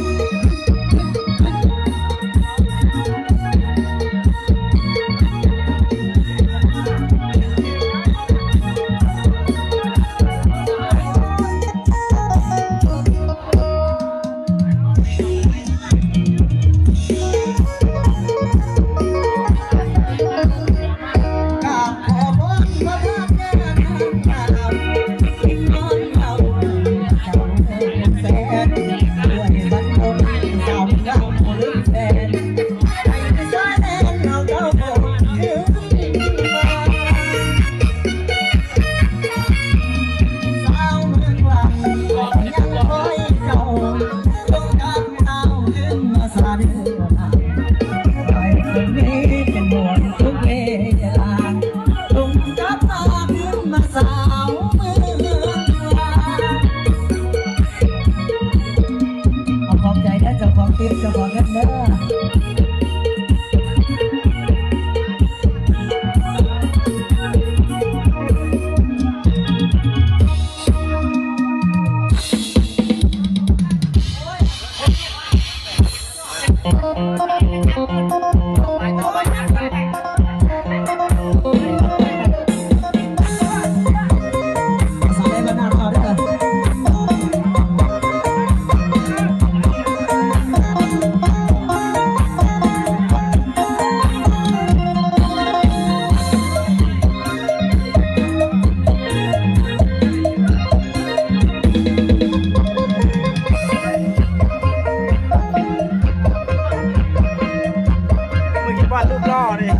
thank you นี้เป็นวาตุงได้นมาสาวมือเจะคลิาข about the Lord.